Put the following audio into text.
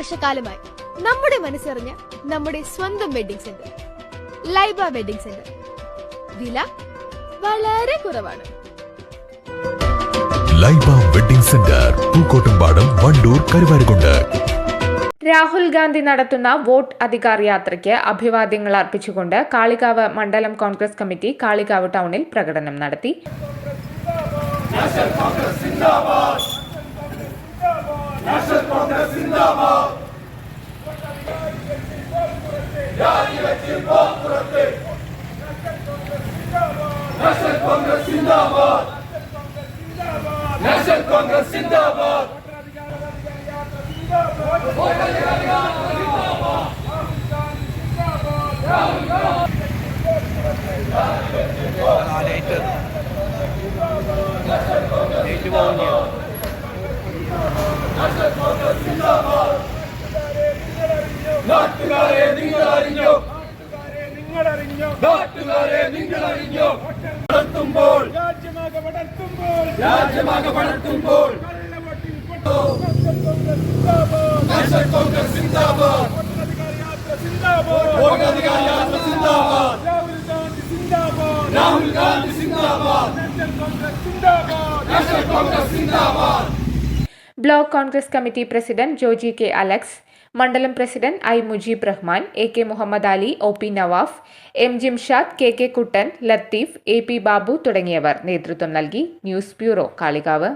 വർഷക്കാലമായി നമ്മുടെ മനസ്സറിഞ്ഞ നമ്മുടെ സ്വന്തം wedding centre Laiba wedding centre. വില വളരെ കുറവാണ്. Laiba wedding centre Pookkottumpadam Wandoor Karuvarakundu. Rahul Gandhi നടത്തുന്ന വോട്ട് അധികാർ യാത്രയ്ക്ക് അഭിവാദ്യങ്ങൾ അർപ്പിച്ചുകൊണ്ട് കാളികാവ് മണ്ഡലം കോൺഗ്രസ് കമ്മിറ്റി കാളികാവ് ടൗണിൽ പ്രകടനം നടത്തി. നാട്ടുകാരെ നിങ്ങൾ അറിഞ്ഞോ രാജ്യമാകെ പടർത്തുമ്പോൾ രാജ്യമാകെ വളർത്തുമ്പോൾ രാജ്യമാക വളർത്തുമ്പോൾ സിന്ദാബാദ് രാഹുൽ ഗാന്ധി സിന്ദാബാദ് നാഷണൽ കോൺഗ്രസ് സിന്ദാബാദ് നാഷണൽ കോൺഗ്രസ് സിന്ദാബാദ്. Block Congress committee president Joji K Alex മണ്ഡലം president I Mujeeb Rahman A K Muhammad Ali O P Nawaf M Jimshad K K Kuttan Latheef A P Babu തുടങ്ങിയവർ നേതൃത്വം നൽകി ന്യൂസ് ബ്യൂറോ കാളികാവ്.